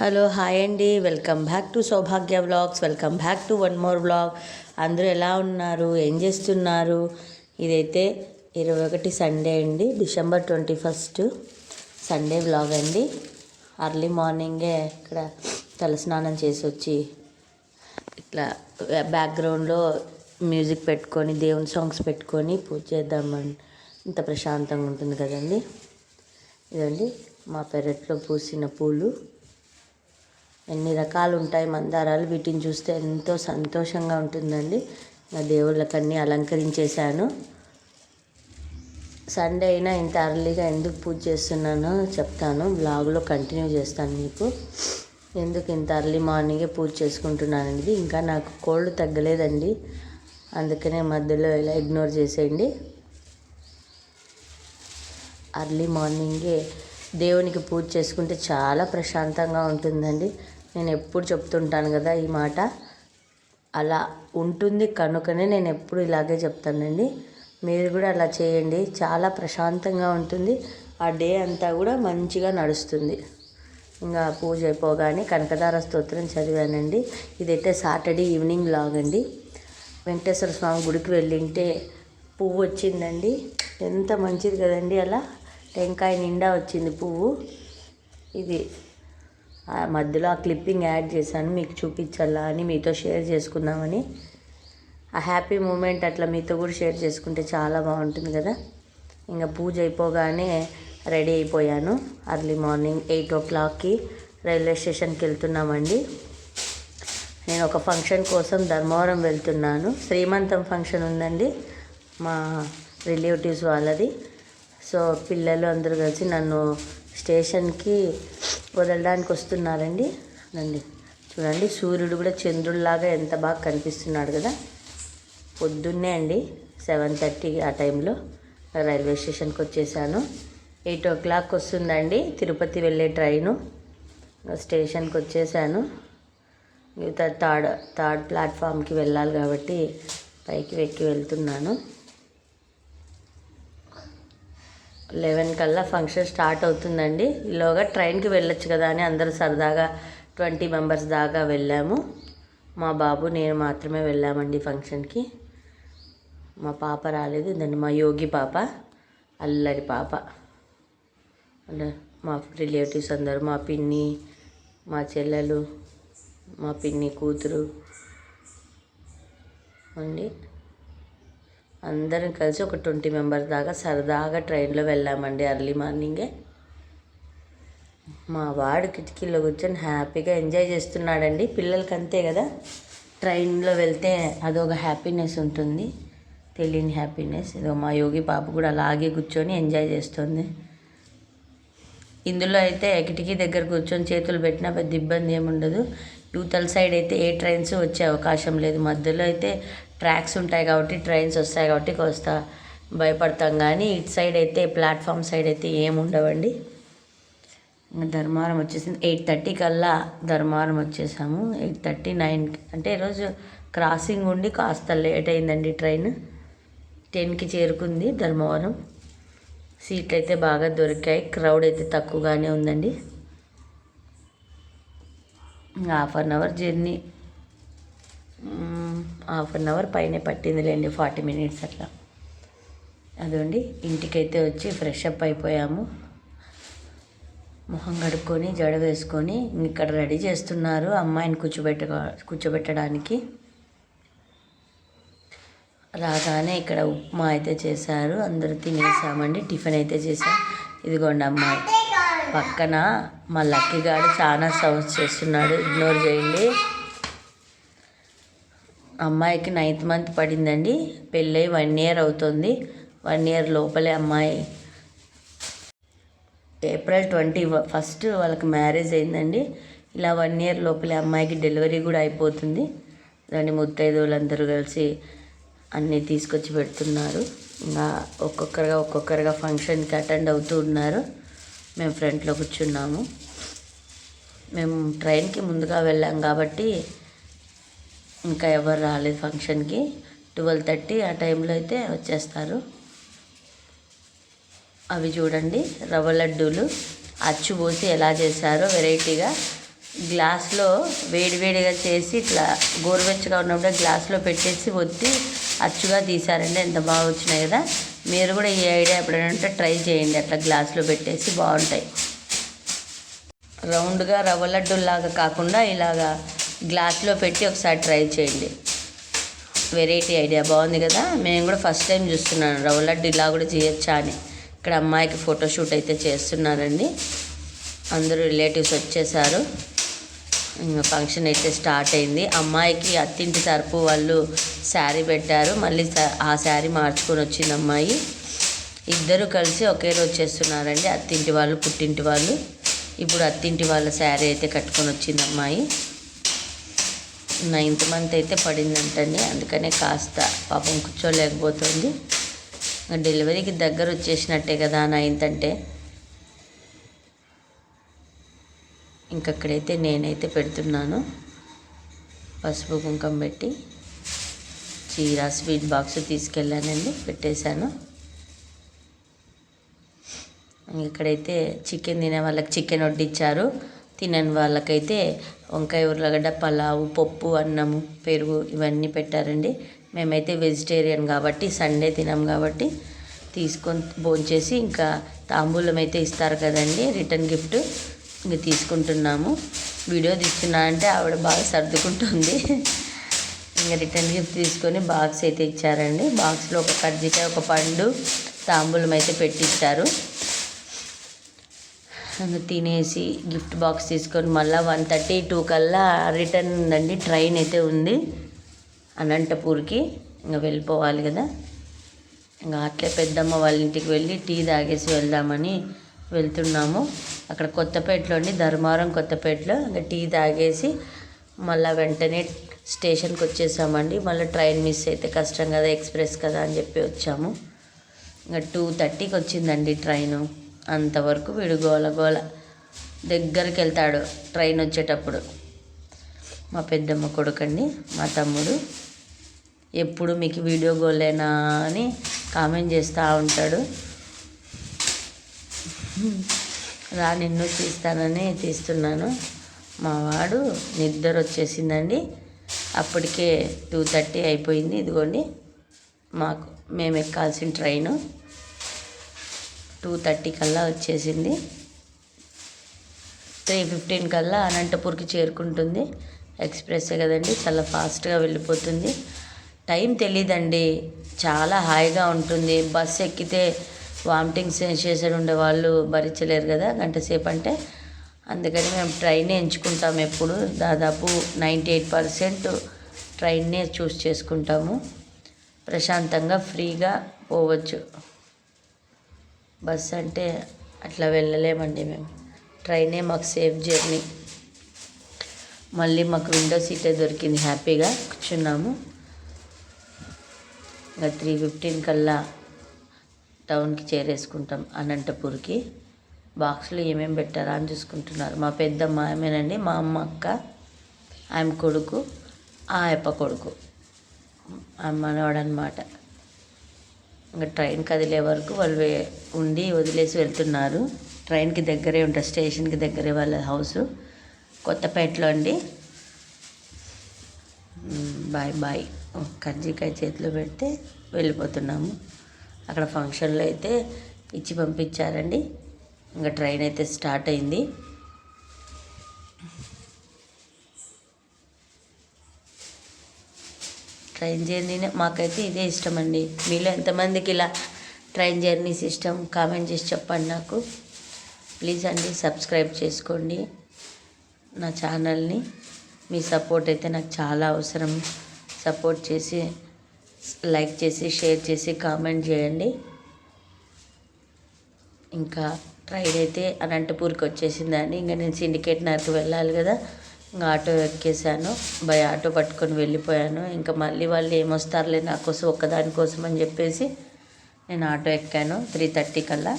Hello hi అండి. Welcome back to Saubhagya vlogs. Welcome back to one more vlog. అందరూ ఎలా ఉన్నారు? ఏం చేస్తున్నారు? ఇదైతే ఇరవై ఒకటి సండే అండి. December twenty first Sunday vlog అండి. అర్లీ మార్నింగే ఇక్కడ తలస్నానం చేసి వచ్చి ఇట్లా బ్యాక్గ్రౌండ్లో మ్యూజిక్ పెట్టుకొని దేవుని సాంగ్స్ పెట్టుకొని పూజ చేద్దామని ఇంత ప్రశాంతంగా ఉంటుంది కదండి. ఇదండి మా పెరట్లో పూసిన పూలు. ఎన్ని రకాలు ఉంటాయి మందారాలు వీటిని చూస్తే ఎంతో సంతోషంగా ఉంటుందండి. నా దేవుళ్ళకన్నీ అలంకరించేశాను. సండే అయినా ఇంత అర్లీగా ఎందుకు పూజ చేస్తున్నానో చెప్తాను. బ్లాగ్లో కంటిన్యూ చేస్తాను మీకు. ఎందుకు ఇంత అర్లీ మార్నింగే పూజ చేసుకుంటున్నానండి ఇంకా నాకు కోల్డ్ తగ్గలేదండి. అందుకనే మధ్యలో ఇలా ఇగ్నోర్ చేసేయండి. అర్లీ మార్నింగే దేవునికి పూజ చేసుకుంటే చాలా ప్రశాంతంగా ఉంటుందండి. నేను ఎప్పుడు చెప్తుంటాను కదా ఈ మాట? అలా ఉంటుంది కనుకనే నేను ఎప్పుడు ఇలాగే చెప్తానండి. మీరు కూడా అలా చేయండి. చాలా ప్రశాంతంగా ఉంటుంది. ఆ డే అంతా కూడా మంచిగా నడుస్తుంది. ఇంకా పూజ అయిపోగానే కనకదార స్తోత్రం చదివానండి. ఇదైతే సాటర్డే ఈవినింగ్ లాగ్ అండి. వెంకటేశ్వర స్వామి గుడికి వెళ్ళింటే పువ్వు వచ్చిందండి. ఎంత మంచిది కదండి అలా? టెంకాయ నిండా వచ్చింది పువ్వు. ఇది మధ్యలో ఆ క్లిప్పింగ్ యాడ్ చేశాను. మీకు చూపించాలా అని మీతో షేర్ చేసుకుందామని. ఆ హ్యాపీ మూమెంట్ అట్లా మీతో కూడా షేర్ చేసుకుంటే చాలా బాగుంటుంది కదా. ఇంకా పూజ అయిపోగానే రెడీ అయిపోయాను. అర్లీ మార్నింగ్ ఎయిట్ ఓ క్లాక్కి రైల్వే స్టేషన్కి వెళ్తున్నామండి. నేను ఒక ఫంక్షన్ కోసం ధర్మవరం వెళ్తున్నాను. శ్రీమంతం ఫంక్షన్ ఉందండి మా రిలేటివ్స్ వాళ్ళది. సో పిల్లలు అందరూ కలిసి నన్ను స్టేషన్కి వదలడానికి వస్తున్నారండి. రండి. చూడండి సూర్యుడు కూడా చంద్రుడిలాగా ఎంత బాగా కనిపిస్తున్నాడు కదా. పొద్దున్నే అండి సెవెన్ థర్టీ ఆ టైంలో రైల్వే స్టేషన్కి వచ్చేసాను. ఎయిట్ ఓ క్లాక్ వస్తుందండి తిరుపతి వెళ్ళే ట్రైను. స్టేషన్కి వచ్చేసాను. మిగతా థర్డ్ థర్డ్ ప్లాట్ఫామ్కి వెళ్ళాలి కాబట్టి పైకి వెక్కి వెళ్తున్నాను. లెవెన్ కల్లా ఫంక్షన్ స్టార్ట్ అవుతుందండి. ఈలోగా ట్రైన్కి వెళ్ళొచ్చు కదా అని అందరూ సరదాగా ట్వంటీ మెంబర్స్ దాకా వెళ్ళాము. మా బాబు నేను మాత్రమే వెళ్ళామండి ఫంక్షన్కి. మా పాప రాలేదు. దాన్ని మా యోగి పాప అల్లరి పాప. మా రిలేటివ్స్ అందరూ మా పిన్ని మా చెల్లెలు మా పిన్ని కూతురు అండి. అందరం కలిసి ఒక ట్వంటీ మెంబర్స్ దాకా సరదాగా ట్రైన్లో వెళ్ళామండి అర్లీ మార్నింగే. మా వాడు కిటికీలో కూర్చొని హ్యాపీగా ఎంజాయ్ చేస్తున్నాడండి. పిల్లలకి అంతే కదా. ట్రైన్లో వెళ్తే అదొక హ్యాపీనెస్ ఉంటుంది. తెలియని హ్యాపీనెస్. ఇదో మా యోగి పాప కూడా అలాగే కూర్చొని ఎంజాయ్ చేస్తుంది. ఇందులో అయితే కిటికీ దగ్గర కూర్చొని చేతులు పెట్టినా పెద్ద ఇబ్బంది ఏముండదు. యూతల సైడ్ అయితే ఏ ట్రైన్స్ వచ్చే అవకాశం లేదు. మధ్యలో అయితే ట్రాక్స్ ఉంటాయి కాబట్టి ట్రైన్స్ వస్తాయి కాబట్టి కోస్త భయపడతాం కానీ ఇటు సైడ్ అయితే ప్లాట్ఫామ్ సైడ్ అయితే ఏముండవండి ఇంకా ధర్మవరం వచ్చేసింది. ఎయిట్ థర్టీ కల్లా ధర్మవరం వచ్చేసాము. ఎయిట్ థర్టీ నైన్ అంటే ఈరోజు క్రాసింగ్ ఉండి కాస్త లేట్ అయిందండి ట్రైన్. టెన్కి చేరుకుంది ధర్మవరం. సీట్లు అయితే బాగా దొరికాయి. క్రౌడ్ అయితే తక్కువగానే ఉందండి. Half an hour journey. Half an hour పైన పట్టిందిలేండి ఫార్టీ మినిట్స్ అట్లా. అదండి ఇంటికైతే వచ్చి ఫ్రెష్ అప్ అయిపోయాము. మొహం కడుక్కొని జడ వేసుకొని ఇక్కడ రెడీ చేస్తున్నారు అమ్మాయిని కూర్చోబెట్ట కూర్చోబెట్టడానికి. రాగానే ఇక్కడ ఉప్మా అయితే చేశారు అందరూ తినేసామండి టిఫిన్ అయితే చేసాం ఇదిగోండి అమ్మాయి. పక్కన మా లక్కీ గారు చాలా సౌండ్స్ చేస్తున్నాడు ఇగ్నోర్ చేయండి. అమ్మాయికి నైన్త్ మంత్ పడిందండి. పెళ్ళై వన్ ఇయర్ అవుతుంది. వన్ ఇయర్ లోపలే అమ్మాయి ఏప్రిల్ ట్వంటీ ఫస్ట్ వాళ్ళకి మ్యారేజ్ అయిందండి. ఇలా వన్ ఇయర్ లోపలే అమ్మాయికి డెలివరీ కూడా అయిపోతుంది. దాన్ని ముత్తైదువులందరూ కలిసి అన్నీ తీసుకొచ్చి పెడుతున్నారు. ఇంకా ఒక్కొక్కరుగా ఒక్కొక్కరుగా ఫంక్షన్కి అటెండ్ అవుతూ ఉన్నారు. మేము ఫ్రంట్లో కూర్చున్నాము. మేము ట్రైన్కి ముందుగా వెళ్ళాం కాబట్టి ఇంకా ఎవరు రాలేదు ఫంక్షన్కి. ట్వెల్వ్ థర్టీ ఆ టైంలో అయితే వచ్చేస్తారు. అవి చూడండి రవ్వ లడ్డూలు. అచ్చు పోసి ఎలా చేశారో వెరైటీగా. గ్లాస్లో వేడివేడిగా చేసి ఇట్లా గోరువెచ్చగా ఉన్నప్పుడే గ్లాస్లో పెట్టేసి ఒత్తి అచ్చుగా తీసారండి ఎంత బాగా వచ్చినాయి కదా. మీరు కూడా ఈ ఐడియా ఎప్పుడైనా ఉంటే ట్రై చేయండి. అట్లా గ్లాస్లో పెట్టేసి బాగుంటాయి. రౌండ్గా రవ్వ లడ్డూలాగా కాకుండా ఇలాగా గ్లాస్లో పెట్టి ఒకసారి ట్రై చేయండి. Variety idea. బాగుంది కదా? మేము కూడా ఫస్ట్ టైం చూస్తున్నాను. రవ్వ లడ్డు ఇలా కూడా చేయొచ్చా అని. ఇక్కడ అమ్మాయికి ఫోటోషూట్ అయితే చేస్తున్నారండి. అందరూ రిలేటివ్స్ వచ్చేసారు. ఇంకా ఫంక్షన్ అయితే స్టార్ట్ అయింది. అమ్మాయికి అత్తింటి తరపు వాళ్ళు శారీ పెట్టారు. మళ్ళీ ఆ శారీ మార్చుకొని వచ్చింది అమ్మాయి. ఇద్దరు కలిసి ఒకే రోజు చేస్తున్నారండి. అత్తింటి వాళ్ళు పుట్టింటి వాళ్ళు. ఇప్పుడు అత్తింటి వాళ్ళ శారీ అయితే కట్టుకొని వచ్చింది అమ్మాయి. నైన్త్ మంత్ అయితే పడిందంటండి. అందుకనే కాస్త పాపం కూర్చోలేకపోతుంది. డెలివరీకి దగ్గర వచ్చేసినట్టే కదా నైన్త్ అంటే ఇంకక్కడైతే నేనైతే పెడుతున్నాను. పసుపు కుంకం పెట్టి చీర స్వీట్ బాక్స్ తీసుకెళ్ళానండి పెట్టేశాను. ఇక్కడైతే చికెన్ తినే వాళ్ళకి చికెన్ వడ్డిచ్చారు. తినని వాళ్ళకైతే వంకాయ ఉర్లగడ్డ పలావు పప్పు అన్నము పెరుగు ఇవన్నీ పెట్టారండి. మేమైతే వెజిటేరియన్ కాబట్టి సండే తినాం కాబట్టి తీసుకొని భోంచేసి ఇంకా తాంబూలం అయితే ఇస్తారు కదండి రిటర్న్ గిఫ్ట్ ఇంక తీసుకుంటున్నాము. వీడియో తీస్తున్నా అంటే ఆవిడ బాగా సర్దుకుంటుంది. ఇంకా రిటర్న్ గిఫ్ట్ తీసుకొని బాక్స్ అయితే ఇచ్చారండి. బాక్స్లో ఒక కజ్జికాయ ఒక పండు తాంబూలం అయితే పెట్టించారు తినేసి గిఫ్ట్ బాక్స్ తీసుకొని మళ్ళీ వన్ థర్టీ టూ కల్లా రిటర్న్ ఉందండి. ట్రైన్ అయితే ఉంది అనంతపూర్కి. ఇంకా వెళ్ళిపోవాలి కదా. ఇంకా అట్లే పెద్దమ్మ వాళ్ళ ఇంటికి వెళ్ళి టీ తాగేసి వెళ్దామని వెళ్తున్నాము. అక్కడ కొత్తపేటలో అండి ధర్మవరం కొత్తపేటలో. ఇంకా టీ తాగేసి మళ్ళీ వెంటనే స్టేషన్కి వచ్చేసామండి. మళ్ళీ ట్రైన్ మిస్ అయితే కష్టం కదా ఎక్స్ప్రెస్ కదా అని చెప్పి వచ్చాము. ఇంకా టూ థర్టీకి వచ్చిందండి ట్రైను. అంతవరకు వీడు గోల గోల దగ్గరికి వెళ్తాడు ట్రైన్ వచ్చేటప్పుడు. మా పెద్దమ్మ కొడుకండి మా తమ్ముడు ఎప్పుడు మీకు వీడియో గోలేనా అని కామెంట్ చేస్తూ ఉంటాడు. రా నిన్ను తీస్తానని తీస్తున్నాను. మా వాడు నిద్ర వచ్చేసిందండి. అప్పటికే టూ థర్టీ అయిపోయింది. ఇదిగోండి మాకు మేము ఎక్కాల్సిన ట్రైను. టూ థర్టీ కల్లా వచ్చేసింది. త్రీ ఫిఫ్టీన్ కల్లా అనంతపూర్కి చేరుకుంటుంది. ఎక్స్ప్రెస్సే కదండి చాలా ఫాస్ట్గా వెళ్ళిపోతుంది. టైం తెలీదండి చాలా హాయిగా ఉంటుంది. బస్ ఎక్కితే వామిటింగ్ సెన్సేషన్ ఉండే వాళ్ళు భరించలేరు కదా గంట సేపు అంటే. అందుకని మేము ట్రైనే ఎంచుకుంటాము ఎప్పుడు. దాదాపు నైంటీ ఎయిట్ పర్సెంట్ ట్రైన్నే చూస్ చేసుకుంటాము. ప్రశాంతంగా ఫ్రీగా పోవచ్చు. బస్ అంటే అట్లా వెళ్ళలేమండి మేము. ట్రైనే మాకు సేఫ్ జర్నీ. మళ్ళీ మాకు విండో సీటే దొరికింది హ్యాపీగా కూర్చున్నాము. ఇంకా త్రీ ఫిఫ్టీన్ కల్లా టౌన్కి చేరేసుకుంటాం అనంతపూర్కి. బాక్స్లో ఏమేమి పెట్టారా అని చూసుకుంటున్నారు. మా పెద్దమ్మ ఆమెనండి మా అమ్మ అక్క ఆమె కొడుకు ఆ అప్ప కొడుకు. ఆమె మనవాడు అనమాట ఇంకా ట్రైన్ కదిలే వరకు వాళ్ళు ఉండి వదిలేసి వెళ్తున్నారు. ట్రైన్కి దగ్గరే ఉంటుంది స్టేషన్కి దగ్గరే వాళ్ళ హౌస్. కొత్తపేటలో అండి. Bye bye. ఓ, కజ్జికాయ చేతిలో పెడితే వెళ్ళిపోతున్నాము. అక్కడ ఫంక్షన్లో అయితే ఇచ్చి పంపించారండి. ఇంకా ట్రైన్ అయితే స్టార్ట్ అయింది. ట్రైన్ జర్నీనే మాకైతే ఇదే ఇష్టం అండి మీలో ఎంతమందికి ఇలా ట్రైన్ జర్నీస్ ఇష్టం? కామెంట్ చేసి చెప్పండి నాకు. ప్లీజ్ అండి సబ్స్క్రైబ్ చేసుకోండి. నా ఛానల్ని మీ సపోర్ట్ అయితే నాకు చాలా అవసరం. సపోర్ట్ చేసి లైక్ చేసి షేర్ చేసి కామెంట్ చేయండి. ఇంకా ట్రైన్ అయితే అనంతపూర్కి వచ్చేసిందండి. ఇంకా నేను సిండికేట్ నాకు వెళ్ళాలి కదా. ఇంకా ఆటో ఎక్కేసాను బై ఆటో పట్టుకొని వెళ్ళిపోయాను. ఇంకా మళ్ళీ వాళ్ళు ఏమొస్తారులే నా కోసం ఒక్కదాని కోసం అని చెప్పేసి నేను ఆటో ఎక్కాను త్రీ థర్టీ కల్లా.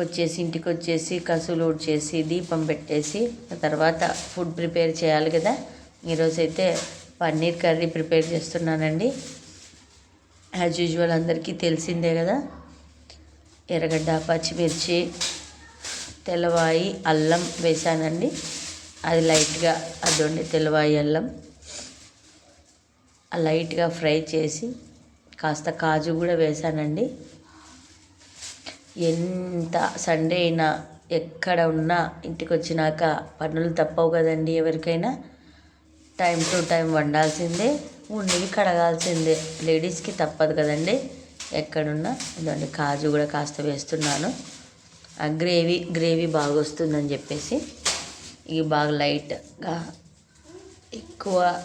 వచ్చేసి ఇంటికి వచ్చేసి కసులు ఊడ్చేసి దీపం పెట్టేసి తర్వాత ఫుడ్ ప్రిపేర్ చేయాలి కదా. ఈరోజు అయితే పన్నీర్ కర్రీ ప్రిపేర్ చేస్తున్నానండి. యాజ్ యూజువల్ అందరికీ తెలిసిందే కదా. ఎర్రగడ్డ పచ్చిమిర్చి తెల్లవాయి అల్లం వేసానండి అది లైట్గా అదొండి తెల్లవాయి అల్లం. లైట్గా ఫ్రై చేసి కాస్త కాజు కూడా వేసానండి. ఎంత సండే అయినా ఎక్కడ ఉన్నా ఇంటికి వచ్చినాక పనులు తప్పవు కదండి ఎవరికైనా. టైం టు టైం వండాల్సిందే ఉండివి కడగాల్సిందే. లేడీస్కి తప్పదు కదండి ఎక్కడున్నా. ఇదండి కాజు కూడా కాస్త వేస్తున్నాను. ఆ గ్రేవీ గ్రేవీ బాగా వస్తుందని చెప్పేసి. ఇవి బాగా లైట్గా ఎక్కువ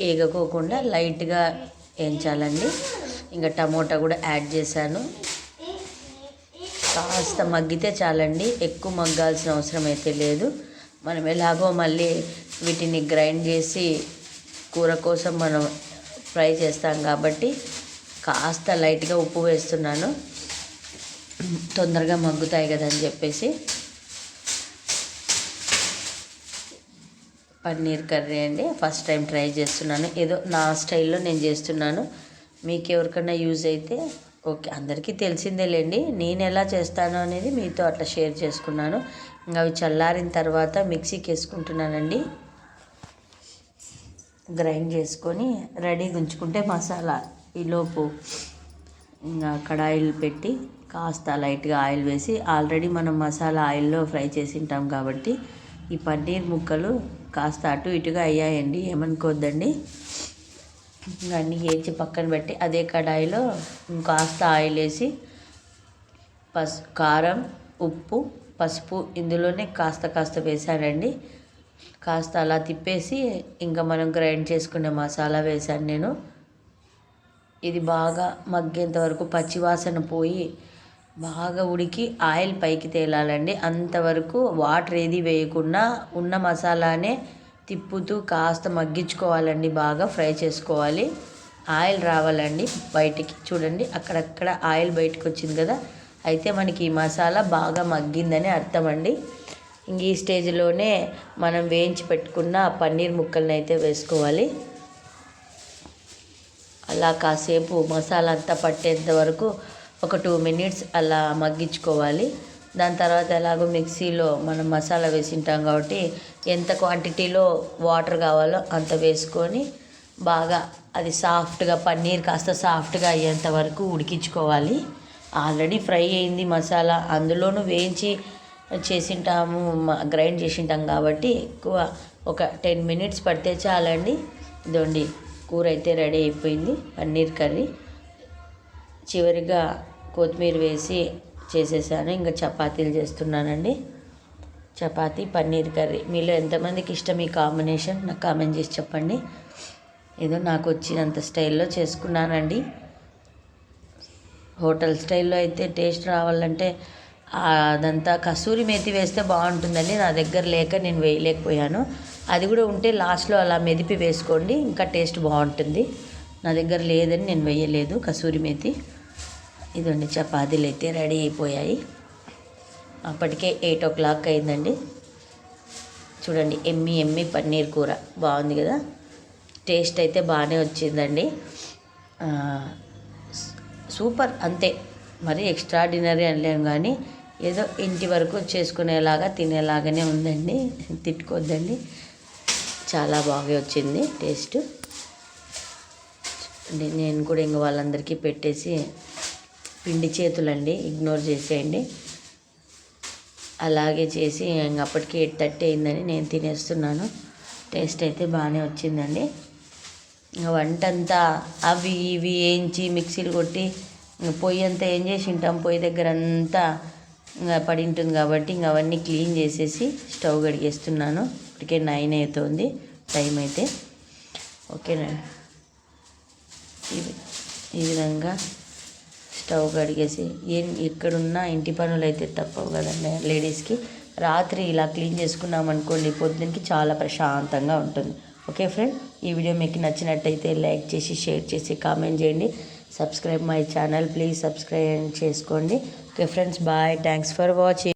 ఏగకోకుండా లైట్గా వేయించాలండి. ఇంకా టమోటా కూడా యాడ్ చేశాను. కాస్త మగ్గితే చాలండి. ఎక్కువ మగ్గాల్సిన అవసరం అయితే లేదు. మనం ఎలాగో మళ్ళీ వీటిని గ్రైండ్ చేసి కూర కోసం మనం ఫ్రై చేస్తాం కాబట్టి కాస్త లైట్గా ఉప్పు వేస్తున్నాను. తొందరగా మగ్గుతాయి కదా అని చెప్పేసి. పన్నీర్ కర్రీ అండి. ఫస్ట్ టైం ట్రై చేస్తున్నాను. ఏదో నా స్టైల్లో నేను చేస్తున్నాను. మీకు ఎవరికైనా యూజ్ అయితే ఓకే అందరికీ తెలిసిందేలేండి. నేను ఎలా చేస్తాను అనేది మీతో అట్లా షేర్ చేసుకున్నాను. ఇంకా అవి చల్లారిన తర్వాత మిక్సీకి వేసుకుంటున్నానండి. గ్రైండ్ చేసుకొని రెడీగా ఉంచుకుంటే మసాలా ఈలోపు ఇంకా కడాయిలు పెట్టి కాస్త లైట్గా ఆయిల్ వేసి ఆల్రెడీ మనం మసాలా ఆయిల్లో ఫ్రై చేసి ఉంటాం కాబట్టి ఈ పన్నీర్ ముక్కలు కాస్త అటు ఇటుగా అయ్యాయండి ఏమనుకోవద్దండి అన్నీ వేసి పక్కన పెట్టి అదే కడాయిలో కాస్త ఆయిల్ వేసి పసు కారం ఉప్పు పసుపు ఇందులోనే కాస్త కాస్త వేసానండి కాస్త అలా తిప్పేసి ఇంకా మనం గ్రైండ్ చేసుకునే మసాలా వేసాను నేను. ఇది బాగా మగ్గేంత వరకు పచ్చివాసన పోయి బాగా ఉడికి ఆయిల్ పైకి తేలాలండి. అంతవరకు వాటర్ ఏది వేయకుండా ఉన్న మసాలానే తిప్పుతూ కాస్త మగ్గించుకోవాలండి. బాగా ఫ్రై చేసుకోవాలి. ఆయిల్ రావాలండి బయటికి. చూడండి అక్కడక్కడ ఆయిల్ బయటకు వచ్చింది కదా. అయితే మనకి ఈ మసాలా బాగా మగ్గిందని అర్థం అండి ఇంక ఈ స్టేజ్లోనే మనం వేయించి పెట్టుకున్న పన్నీర్ ముక్కలను అయితే వేసుకోవాలి. అలా కాసేపు మసాలా అంతా పట్టేంత వరకు ఒక టూ మినిట్స్ అలా మగ్గించుకోవాలి. దాని తర్వాత ఎలాగో మిక్సీలో మనం మసాలా వేసింటాం కాబట్టి ఎంత క్వాంటిటీలో వాటర్ కావాలో అంత వేసుకొని బాగా అది సాఫ్ట్గా పన్నీర్ కాస్త సాఫ్ట్గా అయ్యేంత వరకు ఉడికించుకోవాలి. ఆల్రెడీ ఫ్రై అయింది మసాలా. అందులోనూ వేయించి చేసింటాము గ్రైండ్ చేసింటాం కాబట్టి ఎక్కువ ఒక టెన్ మినిట్స్ పడితే చాలండి. ఇదండి కూర అయితే రెడీ అయిపోయింది పన్నీర్ కర్రీ. చివరిగా కొత్తిమీర వేసి చేసేసాను. ఇంకా చపాతీలు చేస్తున్నానండి. చపాతీ పన్నీర్ కర్రీ. మీలో ఎంతమందికి ఇష్టం ఈ కాంబినేషన్? నాకు కామెంట్ చేసి చెప్పండి. ఏదో నాకు వచ్చినంత స్టైల్లో చేసుకున్నానండి. హోటల్ స్టైల్లో అయితే టేస్ట్ రావాలంటే అదంతా కసూరి మేతి వేస్తే బాగుంటుందండి. నా దగ్గర లేక నేను వేయలేకపోయాను. అది కూడా ఉంటే లాస్ట్లో అలా మెదిపి వేసుకోండి. ఇంకా టేస్ట్ బాగుంటుంది. నా దగ్గర లేదని నేను వేయలేదు కసూరి మేతి. ఇదండి చపాతీలు అయితే రెడీ అయిపోయాయి. అప్పటికే ఎయిట్ ఓ క్లాక్ అయిందండి. చూడండి ఎమ్మి ఎమ్మి పన్నీర్ కూర. బాగుంది కదా? టేస్ట్ అయితే బాగానే వచ్చిందండి. సూపర్ అంతే. మరి ఎక్స్ట్రాడినరీ అనలేము కానీ ఏదో ఇంటి వరకు చేసుకునేలాగా తినేలాగానే ఉందండి. తిట్టుకోద్దండి. చాలా బాగా వచ్చింది టేస్ట్. నేను కూడా ఇంక వాళ్ళందరికీ పెట్టేసి పిండి చేతులండి ఇగ్నోర్ చేసేయండి. అలాగే చేసి ఇంక అప్పటికి ఎయిట్ థర్టీ అయిందని నేను తినేస్తున్నాను. టేస్ట్ అయితే బాగానే వచ్చిందండి. వంట అంతా అవి ఇవి వేయించి మిక్సీలు కొట్టి పొయ్యి అంతా ఏం చేసి ఉంటాం? పొయ్యి దగ్గర అంతా ఇంకా పడి ఉంటుంది కాబట్టి ఇంక అవన్నీ క్లీన్ చేసేసి స్టవ్ కడిగేస్తున్నాను. ఇప్పటికే నైన్ అవుతుంది టైం అయితే. ఓకేనండి. ఈ విధంగా స్టవ్ కడిగేసి ఏం ఎక్కడున్నా ఇంటి పనులు అయితే తప్పవు కదండి లేడీస్కి. రాత్రి ఇలా క్లీన్ చేసుకున్నాం అనుకోండి పొద్దున్నకి చాలా ప్రశాంతంగా ఉంటుంది. ఓకే ఫ్రెండ్ ఈ వీడియో మీకు నచ్చినట్టయితే లైక్ చేసి షేర్ చేసి కామెంట్ చేయండి. Subscribe my channel please subscribe చేసుకోండి. Okay friends bye. Thanks for watching.